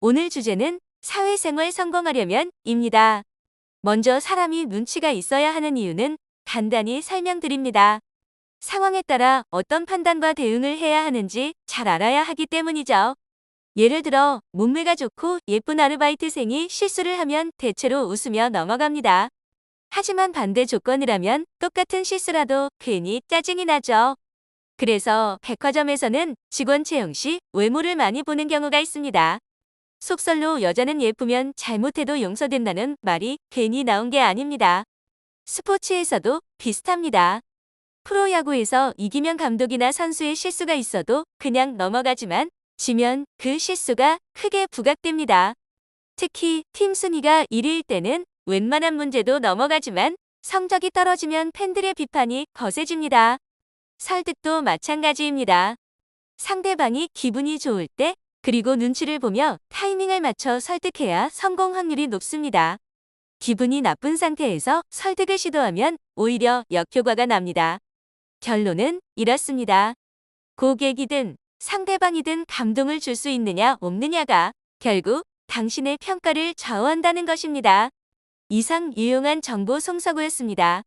오늘 주제는 사회생활 성공하려면 입니다. 먼저 사람이 눈치가 있어야 하는 이유는 간단히 설명드립니다. 상황에 따라 어떤 판단과 대응을 해야 하는지 잘 알아야 하기 때문이죠. 예를 들어 몸매가 좋고 예쁜 아르바이트생이 실수를 하면 대체로 웃으며 넘어갑니다. 하지만 반대 조건이라면 똑같은 실수라도 괜히 짜증이 나죠. 그래서 백화점에서는 직원 채용 시 외모를 많이 보는 경우가 있습니다. 속설로 여자는 예쁘면 잘못해도 용서된다는 말이 괜히 나온 게 아닙니다. 스포츠에서도 비슷합니다. 프로야구에서 이기면 감독이나 선수의 실수가 있어도 그냥 넘어가지만 지면 그 실수가 크게 부각됩니다. 특히 팀 순위가 1위일 때는 웬만한 문제도 넘어가지만 성적이 떨어지면 팬들의 비판이 거세집니다. 설득도 마찬가지입니다. 상대방이 기분이 좋을 때 그리고 눈치를 보며 타이밍을 맞춰 설득해야 성공 확률이 높습니다. 기분이 나쁜 상태에서 설득을 시도하면 오히려 역효과가 납니다. 결론은 이렇습니다. 고객이든 상대방이든 감동을 줄 수 있느냐 없느냐가 결국 당신의 평가를 좌우한다는 것입니다. 이상 유용한 정보 송서구였습니다.